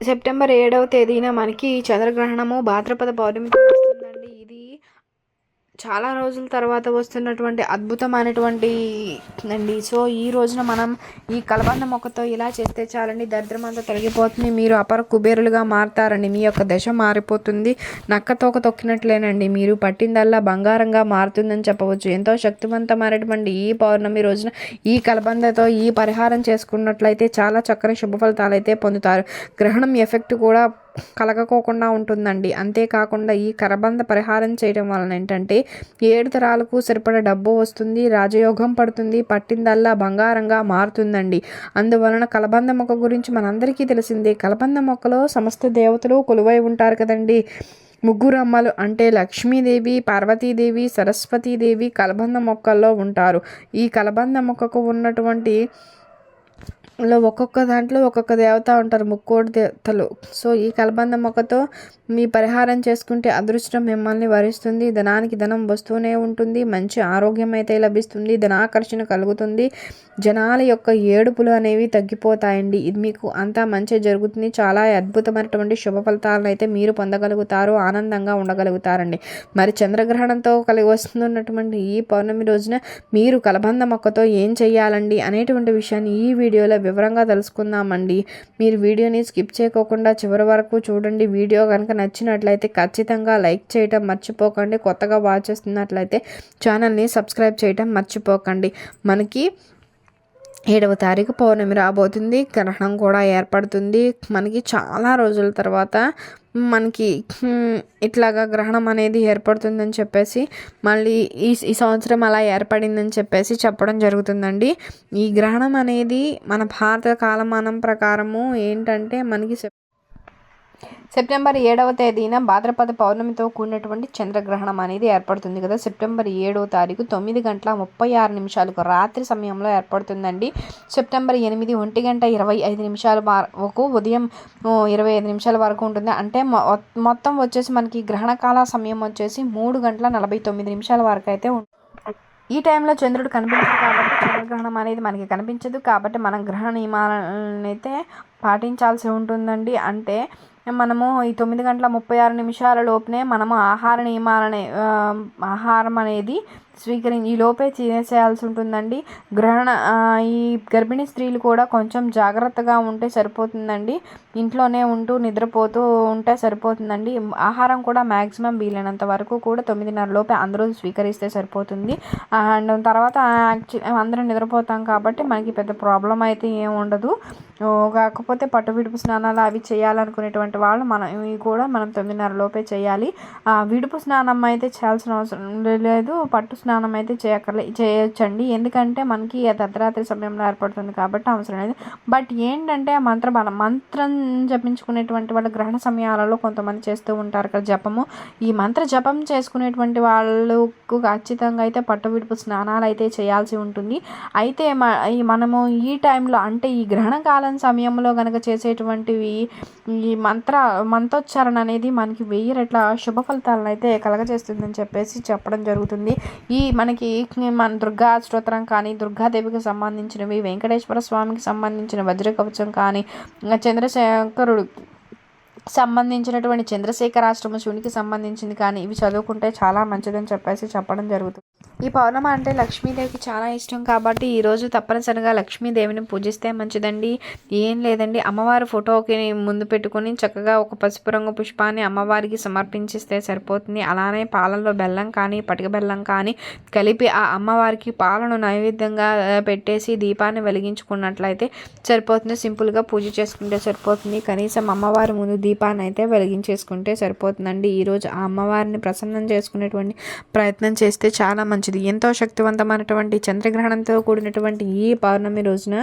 September ఏడవ తేదీన మనకి చంద్రగ్రహణము భాద్రపద పౌర్ణమి చాలా రోజుల తర్వాత వస్తున్నటువంటి అద్భుతమైనటువంటి అండి సో ఈ రోజున మనం ఈ కలబంద మొక్కతో ఇలా చేస్తే చాలండి. దరిద్రం అంతా తొలగిపోతుంది. మీరు అపర కుబేరులుగా మారతారండి. మీ యొక్క దశ మారిపోతుంది. నక్క తోక తొక్కినట్లేనండి. మీరు పట్టిందల్లా బంగారంగా మారుతుందని చెప్పవచ్చు. ఎంతో శక్తివంతమైనటువంటి ఈ పౌర్ణమి రోజున ఈ కలబందతో ఈ పరిహారం చేసుకున్నట్లయితే చాలా చక్కని శుభ ఫలితాలు అయితే పొందుతారు. గ్రహణం ఎఫెక్ట్ కూడా కలగకోకుండా ఉంటుందండి. అంతేకాకుండా ఈ కరబంద పరిహారం చేయడం వలన ఏంటంటే ఏడు తరాలకు సరిపడ డబ్బు వస్తుంది రాజయోగం పడుతుంది పట్టిందల్లా బంగారంగా మారుతుందండి. అందువలన కలబంద మొక్క గురించి మనందరికీ తెలిసిందే కలబంద మొక్కలో సమస్త దేవతలు కొలువై ఉంటారు కదండి. ముగ్గురు అమ్మలు అంటే లక్ష్మీదేవి పార్వతీదేవి సరస్వతీదేవి కలబంద మొక్కల్లో ఉంటారు. ఈ కలబంద మొక్కకు ఉన్నటువంటి లో ఒక్కొక్క దాంట్లో ఒక్కొక్క దేవత ఉంటారు ముక్కోటి దేవతలు. సో ఈ కలబంద మొక్కతో మీ పరిహారం చేసుకుంటే అదృష్టం మిమ్మల్ని వరిస్తుంది. ధనానికి ధనం వస్తూనే ఉంటుంది. మంచి ఆరోగ్యం అయితే లభిస్తుంది. ధనాకర్షణ కలుగుతుంది. జనాల యొక్క ఏడుపులు అనేవి తగ్గిపోతాయండి. ఇది మీకు అంతా మంచి జరుగుతుంది. చాలా అద్భుతమైనటువంటి శుభ ఫలితాలను అయితే మీరు పొందగలుగుతారు. ఆనందంగా ఉండగలుగుతారండి. మరి చంద్రగ్రహణంతో కలిగి వస్తున్నటువంటి ఈ పౌర్ణమి రోజున మీరు కలబంద మొక్కతో ఏం చేయాలండి అనేటువంటి విషయాన్ని ఈ వీడియోలో వివరంగా తెలుసుకుందామండి. మీరు వీడియోని స్కిప్ చేయకోకుండా చివరి వరకు చూడండి. వీడియో కనుక నచ్చినట్లయితే ఖచ్చితంగా లైక్ చేయటం మర్చిపోకండి. కొత్తగా వాచ్ చేస్తున్నట్లయితే ఛానల్ని సబ్స్క్రైబ్ చేయటం మర్చిపోకండి. మనకి ఏడవ తారీఖు పౌర్ణమి రాబోతుంది. గ్రహణం కూడా ఏర్పడుతుంది. మనకి చాలా రోజుల తర్వాత మనకి ఇట్లాగా గ్రహణం అనేది ఏర్పడుతుందని చెప్పేసి మళ్ళీ ఈ ఈ సంవత్సరం అలా ఏర్పడిందని చెప్పేసి చెప్పడం జరుగుతుందండి. ఈ గ్రహణం అనేది మన భారత కాలమానం ప్రకారము ఏంటంటే మనకి సెప్టెంబర్ ఏడవ తేదీన భాద్రపద పౌర్ణమితో కూడినటువంటి చంద్రగ్రహణం అనేది ఏర్పడుతుంది కదా. సెప్టెంబర్ ఏడవ తారీఖు తొమ్మిది గంటల ముప్పై ఆరు నిమిషాలకు రాత్రి సమయంలో ఏర్పడుతుందండి. సెప్టెంబర్ ఎనిమిది ఒంటి గంట ఇరవై ఐదు నిమిషాల వరకు ఉదయం ఇరవై ఐదు నిమిషాల వరకు ఉంటుంది. అంటే మొత్తం వచ్చేసి మనకి గ్రహణకాల సమయం వచ్చేసి మూడు గంటల నలభై తొమ్మిది నిమిషాల వరకు అయితే ఈ టైంలో చంద్రుడు కనిపించదు కాబట్టి చంద్రగ్రహణం అనేది మనకి కనిపించదు. కాబట్టి మనం గ్రహణ నియమాలను అయితే పాటించాల్సి ఉంటుందండి. అంటే మనము ఈ తొమ్మిది గంటల ముప్పై ఆరు నిమిషాల లోపునే మనము ఆహార నియమాలనే ఆహారం అనేది స్వీకరించి ఈ లోపే ఉంటుందండి. గ్రహణ ఈ గర్భిణీ స్త్రీలు కూడా కొంచెం జాగ్రత్తగా ఉంటే సరిపోతుందండి. ఇంట్లోనే ఉంటూ నిద్రపోతూ ఉంటే సరిపోతుందండి. ఆహారం కూడా మ్యాక్సిమం వీలైనంత వరకు కూడా తొమ్మిదిన్నర లోపే అందరూ స్వీకరిస్తే సరిపోతుంది. అండ్ తర్వాత యాక్చువల్ అందరం నిద్రపోతాం కాబట్టి మనకి పెద్ద ప్రాబ్లం అయితే ఏం ఉండదు. కాకపోతే పట్టు విడుపు స్నానాలు అవి చేయాలనుకునేటువంటి వాళ్ళు మనం ఇవి కూడా మనం తొమ్మిదిన్నర లోపే చేయాలి. విడుపు స్నానం అయితే చేయాల్సిన అవసరం లేదు. పట్టు స్నానం అయితే చేయక్కర్లే చేయొచ్చండి. ఎందుకంటే మనకి అర్ధరాత్రి సమయంలో ఏర్పడుతుంది కాబట్టి అవసరం లేదు. బట్ ఏంటంటే మంత్రబలం మంత్ర మంత్రం జపించుకునేటువంటి వాళ్ళ గ్రహణ సమయాలలో కొంతమంది చేస్తూ ఉంటారు కదా జపము. ఈ మంత్ర జపం చేసుకునేటువంటి వాళ్ళకు ఖచ్చితంగా అయితే పట్టు విడుపు స్నానాలు అయితే చేయాల్సి ఉంటుంది. అయితే మనము ఈ టైంలో అంటే ఈ గ్రహణ కాలం సమయంలో కనుక చేసేటువంటివి ఈ మంత్ర మంత్రోచ్చారణ అనేది మనకి వెయ్యి రెట్ల శుభ ఫలితాలను అయితే కలగజేస్తుందని చెప్పేసి చెప్పడం జరుగుతుంది. ఈ ఈ మనకి మన దుర్గా స్తోత్రం కానీ దుర్గాదేవికి సంబంధించినవి వెంకటేశ్వర స్వామికి సంబంధించిన వజ్ర కవచం కానీ చంద్రశేఖరుడు సంబంధించినటువంటి చంద్రశేఖరాశ్రమ శివునికి సంబంధించింది కానీ ఇవి చదువుకుంటే చాలా మంచిదని చెప్పేసి చెప్పడం జరుగుతుంది. ఈ పౌర్ణమ అంటే లక్ష్మీదేవికి చాలా ఇష్టం కాబట్టి ఈరోజు తప్పనిసరిగా లక్ష్మీదేవిని పూజిస్తే మంచిదండి. ఏం లేదండి అమ్మవారి ఫోటోకి ముందు పెట్టుకుని చక్కగా ఒక పసుపు రంగు పుష్పాన్ని అమ్మవారికి సమర్పించిస్తే సరిపోతుంది. అలానే పాలల్లో బెల్లం కానీ పటిక బెల్లం కానీ కలిపి ఆ అమ్మవారికి పాలను నైవేద్యంగా పెట్టేసి దీపాన్ని వెలిగించుకున్నట్లయితే సరిపోతుంది. సింపుల్గా పూజ చేసుకుంటే సరిపోతుంది. కనీసం అమ్మవారి ముందు దీపాన్ని అయితే వెలిగించేసుకుంటే సరిపోతుందండి. ఈరోజు ఆ అమ్మవారిని ప్రసన్నం చేసుకునేటువంటి ప్రయత్నం చేస్తే చాలా మంచిది. ఎంతో శక్తివంతమైనటువంటి చంద్రగ్రహణంతో కూడినటువంటి ఈ పౌర్ణమి రోజున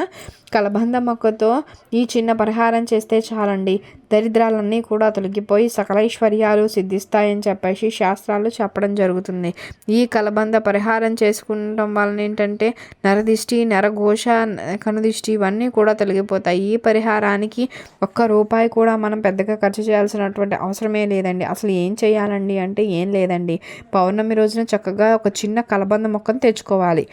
కలబంద మొక్కతో ఈ చిన్న పరిహారం చేస్తే చాలండి. దరిద్రాలన్నీ కూడా తొలగిపోయి సకలైశ్వర్యాలు సిద్ధిస్తాయని చెప్పేసి శాస్త్రాలు చెప్పడం జరుగుతుంది. ఈ కలబంద పరిహారం చేసుకుంటం వలన ఏంటంటే నరదిష్టి నరఘోష కనుదిష్టి ఇవన్నీ కూడా తొలగిపోతాయి. ఈ పరిహారానికి ఒక్క రూపాయి కూడా మనం పెద్దగా ఖర్చు చేయాల్సినటువంటి అవసరమే లేదండి. అసలు ఏం చేయాలండి అంటే ఏం లేదండి. పౌర్ణమి రోజున చక్కగా ఒక చిన్న కలబంద మొక్కను తెచ్చుకోవాలి.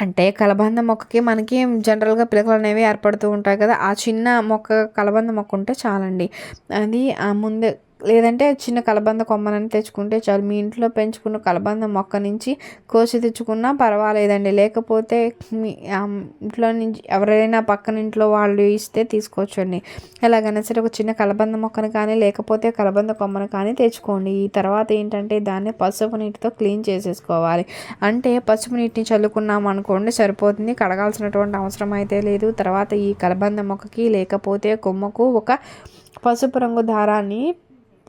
అంటే కలబంద మొక్కకి మనకి జనరల్గా పిలకలు అనేవి ఏర్పడుతూ ఉంటాయి కదా ఆ చిన్న మొక్క కలబంద మొక్క ఉంటే చాలండి. అది ఆ ముందే లేదంటే చిన్న కలబంద కొమ్మనని తెచ్చుకుంటే చాలు. మీ ఇంట్లో పెంచుకున్న కలబంద మొక్క నుంచి కోసి తెచ్చుకున్నా పర్వాలేదండి. లేకపోతే మీ ఇంట్లో నుంచి ఎవరైనా పక్కన ఇంట్లో వాళ్ళు ఇస్తే తీసుకోవచ్చండి. ఎలాగైనా సరే ఒక చిన్న కలబంద మొక్కను కానీ లేకపోతే కలబంద కొమ్మను కానీ తెచ్చుకోండి. ఈ తర్వాత ఏంటంటే దాన్ని పసుపు నీటితో క్లీన్ చేసేసుకోవాలి. అంటే పసుపు నీటిని చల్లుకున్నాం అనుకోండి సరిపోతుంది. కడగాల్సినటువంటి అవసరం అయితే లేదు. తర్వాత ఈ కలబంద మొక్కకి లేకపోతే కొమ్మకు ఒక పసుపు రంగు దారాన్ని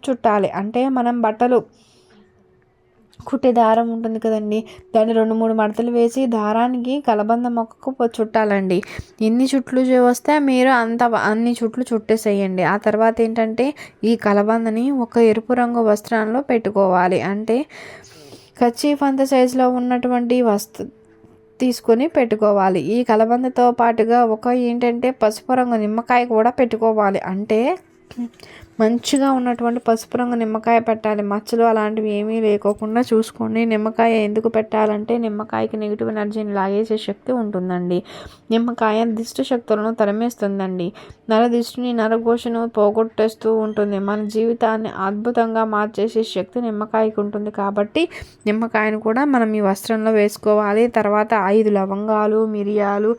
చుట్టాలి. అంటే మనం బట్టలు కుట్టే దారం ఉంటుంది కదండి. దాన్ని రెండు మూడు మడతలు వేసి దారానికి కలబంద మొక్కకు చుట్టాలండి. ఎన్ని చుట్లు వస్తే మీరు అంత అన్ని చుట్లు చుట్టేసేయండి. ఆ తర్వాత ఏంటంటే ఈ కలబందని ఒక ఎరుపు రంగు వస్త్రంలో పెట్టుకోవాలి. అంటే కచ్చీఫ్ అంత సైజులో ఉన్నటువంటి వస్తు తీసుకొని పెట్టుకోవాలి. ఈ కలబందతో పాటుగా ఒక ఏంటంటే పసుపు రంగు నిమ్మకాయ కూడా పెట్టుకోవాలి. అంటే మంచిగా ఉన్నటువంటి పసుపు రంగు నిమ్మకాయ పెట్టాలి. మచ్చలు అలాంటివి ఏమీ లేకోకుండా చూసుకోండి. నిమ్మకాయ ఎందుకు పెట్టాలంటే నిమ్మకాయకి నెగిటివ్ ఎనర్జీని లాగేసే శక్తి ఉంటుందండి. నిమ్మకాయ దిష్టి శక్తులను తరిమేస్తుందండి. నర దిష్టిని నరఘోషను పోగొట్టేస్తూ ఉంటుంది. మన జీవితాన్ని అద్భుతంగా మార్చేసే శక్తి నిమ్మకాయకి ఉంటుంది కాబట్టి నిమ్మకాయను కూడా మనం ఈ వస్త్రంలో వేసుకోవాలి. తర్వాత ఐదు లవంగాలు మిరియాలు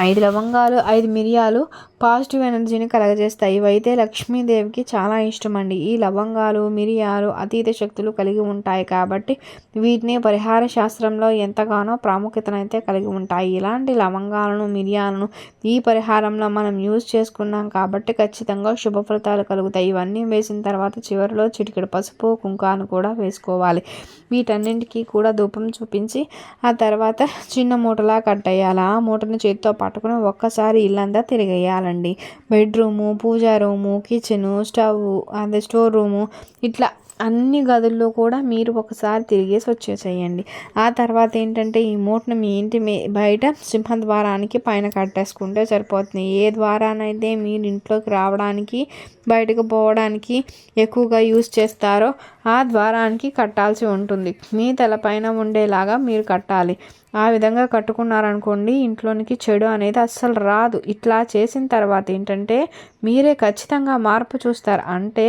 ఐదు లవంగాలు ఐదు మిరియాలు పాజిటివ్ ఎనర్జీని కలగజేస్తాయి. ఇవైతే లక్ష్మీదేవికి చాలా ఇష్టం అండి ఈ లవంగాలు మిరియాలు అతీత శక్తులు కలిగి ఉంటాయి కాబట్టి వీటిని పరిహార శాస్త్రంలో ఎంతగానో ప్రాముఖ్యతనైతే కలిగి ఉంటాయి. ఇలాంటి లవంగాలను మిరియాలను ఈ పరిహారంలో మనం యూజ్ చేసుకున్నాం కాబట్టి ఖచ్చితంగా శుభ ఫలితాలు కలుగుతాయి. ఇవన్నీ వేసిన తర్వాత చివరిలో చిటికెడు పసుపు కుంకాను కూడా వేసుకోవాలి. వీటన్నింటికి కూడా ధూపం చూపించి ఆ తర్వాత చిన్న మూటలా కట్టేయాలి. ఆ మూటను చేతితో పట్టుకుని ఒక్కసారి ఇల్లంతా తిరిగేయాలి తిరిగేయాలండి bedroom puja room kitchen stove అదే స్టోర్ రూము ఇట్లా అన్ని గదుల్లో కూడా మీరు ఒకసారి తిరిగేసి వచ్చేసేయండి ఆ తర్వాత ఏంటంటే ఈ మూటను మీ ఇంటి బయట సింహద్వారానికి పైన కట్టేసుకుంటే సరిపోతుంది. ఏ ద్వారానైతే మీరు ఇంట్లోకి రావడానికి బయటకు పోవడానికి ఎక్కువగా యూజ్ చేస్తారో ఆ ద్వారానికి కట్టాల్సి ఉంటుంది. మీ తలపైన ఉండేలాగా మీరు కట్టాలి. ఆ విధంగా కట్టుకున్నారనుకోండి ఇంట్లోనికి చెడు అనేది అస్సలు రాదు. ఇట్లా చేసిన తర్వాత ఏంటంటే మీరే ఖచ్చితంగా మార్పు చూస్తారు. అంటే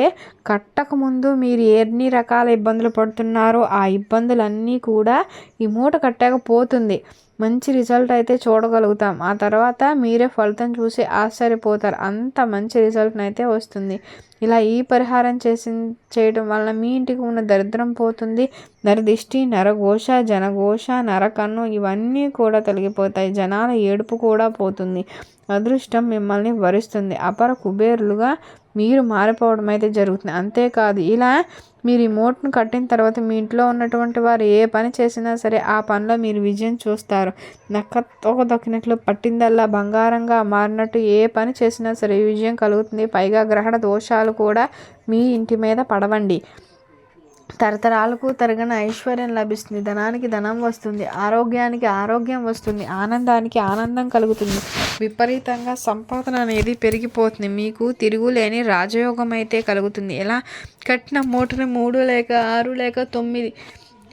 కట్టకముందు మీరు ఏ ఎన్ని రకాల ఇబ్బందులు పడుతున్నారో ఆ ఇబ్బందులన్నీ కూడా ఈ మూట కట్టకపోతుంది మంచి రిజల్ట్ అయితే చూడగలుగుతాం. ఆ తర్వాత మీరే ఫలితం చూసి ఆశ్చర్యపోతారు. అంత మంచి రిజల్ట్ అయితే వస్తుంది. ఇలా ఈ పరిహారం చేసి చేయడం వల్ల మీ ఇంటికి ఉన్న దరిద్రం పోతుంది. నరదిష్టి నరఘోష జనఘోష నరకన్ను ఇవన్నీ కూడా తొలగిపోతాయి. జనాల ఏడుపు కూడా పోతుంది. అదృష్టం మిమ్మల్ని వరిస్తుంది. అపర కుబేరులుగా మీరు మారిపోవడం అయితే జరుగుతుంది. అంతేకాదు ఇలా మీరు ఈ కట్టిన తర్వాత మీ ఇంట్లో ఉన్నటువంటి వారు ఏ పని చేసినా సరే ఆ పనిలో మీరు విజయం చూస్తారు. నక్కతో దొక్కినట్లు పట్టిందల్లా బంగారంగా మారినట్టు ఏ పని చేసినా సరే విజయం కలుగుతుంది. పైగా గ్రహణ దోషాలు కూడా మీ ఇంటి మీద పడవండి. తరతరాలకు తరగని ఐశ్వర్యం లభిస్తుంది. ధనానికి ధనం వస్తుంది. ఆరోగ్యానికి ఆరోగ్యం వస్తుంది. ఆనందానికి ఆనందం కలుగుతుంది. విపరీతంగా సంపాదన అనేది పెరిగిపోతుంది. మీకు తిరుగులేని రాజయోగం అయితే కలుగుతుంది. ఎలా? కట్టిన మూటని మూడు లేక ఆరు లేక తొమ్మిది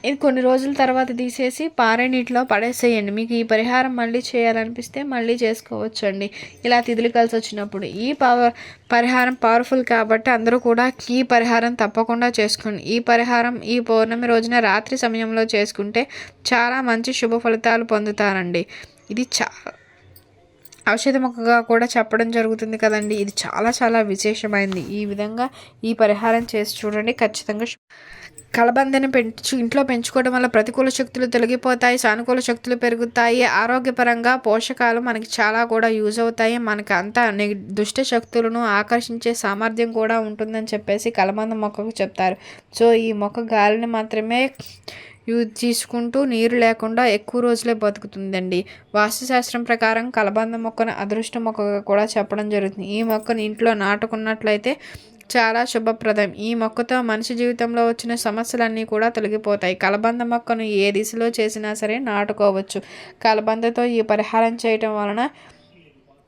ఇది కొన్ని రోజుల తర్వాత తీసేసి పారే నీటిలో పడేసేయండి. మీకు ఈ పరిహారం మళ్ళీ చేయాలనిపిస్తే మళ్ళీ చేసుకోవచ్చండి. ఇలా తిదిలి కలిసి వచ్చినప్పుడు ఈ పవర్ పరిహారం పవర్ఫుల్ కాబట్టి అందరూ కూడా ఈ పరిహారం తప్పకుండా చేసుకోండి. ఈ పరిహారం ఈ పౌర్ణమి రోజున రాత్రి సమయంలో చేసుకుంటే చాలా మంచి శుభ ఫలితాలు పొందుతారండి. ఇది చాలా ఔషధ మొక్కగా కూడా చెప్పడం జరుగుతుంది కదండి. ఇది చాలా చాలా విశేషమైంది. ఈ విధంగా ఈ పరిహారం చేసి చూడండి. ఖచ్చితంగా కలబందని పెంచు ఇంట్లో పెంచుకోవడం వల్ల ప్రతికూల శక్తులు తొలగిపోతాయి సానుకూల శక్తులు పెరుగుతాయి. ఆరోగ్యపరంగా పోషకాలు మనకి చాలా కూడా యూజ్ అవుతాయి. మనకి అంతా దుష్ట శక్తులను ఆకర్షించే సామర్థ్యం కూడా ఉంటుందని చెప్పేసి కలబంద మొక్కకు చెప్తారు. సో ఈ మొక్క గాలిని మాత్రమే యూజ్ తీసుకుంటూ నీరు లేకుండా ఎక్కువ రోజులే బతుకుతుందండి. వాస్తుశాస్త్రం ప్రకారం కలబంద మొక్కను అదృష్ట మొక్కగా కూడా చెప్పడం జరుగుతుంది. ఈ మొక్కను ఇంట్లో నాటుకున్నట్లయితే చాలా శుభప్రదం. ఈ మొక్కతో మనిషి జీవితంలో వచ్చిన సమస్యలన్నీ కూడా తొలగిపోతాయి. కలబంద మొక్కను ఏ దిశలో చేసినా సరే నాటుకోవచ్చు. కలబందతో ఈ పరిహారం చేయటం వలన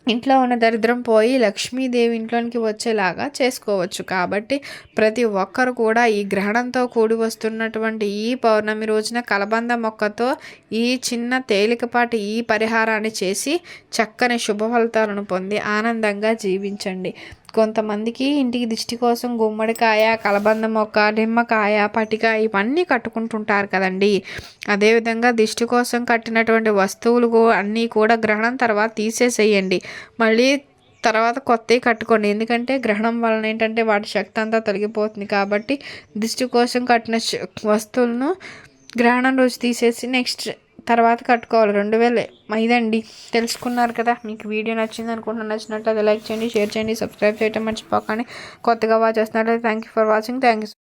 ఇంట్లో ఉన్న దరిద్రం పోయి లక్ష్మీదేవి ఇంట్లోనికి వచ్చేలాగా చేసుకోవచ్చు. కాబట్టి ప్రతి ఒక్కరు కూడా ఈ గ్రహణంతో కూడి వస్తున్నటువంటి ఈ పౌర్ణమి రోజున కలబంద మొక్కతో ఈ చిన్న తేలికపాటి ఈ పరిహారాన్ని చేసి చక్కని శుభ ఫలితాలను పొంది ఆనందంగా జీవించండి. కొంతమందికి ఇంటికి దిష్టి కోసం గుమ్మడికాయ కలబంద మొక్క నిమ్మకాయ పటిక ఇవన్నీ కట్టుకుంటుంటారు కదండి. అదేవిధంగా దిష్టి కోసం కట్టినటువంటి వస్తువులు అన్నీ కూడా గ్రహణం తర్వాత తీసేసేయండి. మళ్ళీ తర్వాత కొత్తవి కట్టుకోండి. ఎందుకంటే గ్రహణం వలన ఏంటంటే వాటి శక్తి అంతా తొలగిపోతుంది కాబట్టి దిష్టి కోసం కట్టిన వస్తువులను గ్రహణం రోజు తీసేసి నెక్స్ట్ తర్వాత కట్టుకోవాలి. రెండు వేలే. ఇదండి. తెలుసుకున్నారు కదా. మీకు వీడియో నచ్చింది అనుకుంటున్నాను నచ్చినట్లయితే లైక్ చేయండి షేర్ చేయండి సబ్స్క్రైబ్ చేయటం మర్చిపోకండి. కొత్తగా వాచ్ చేస్తున్నట్లయితే thank you for watching thank you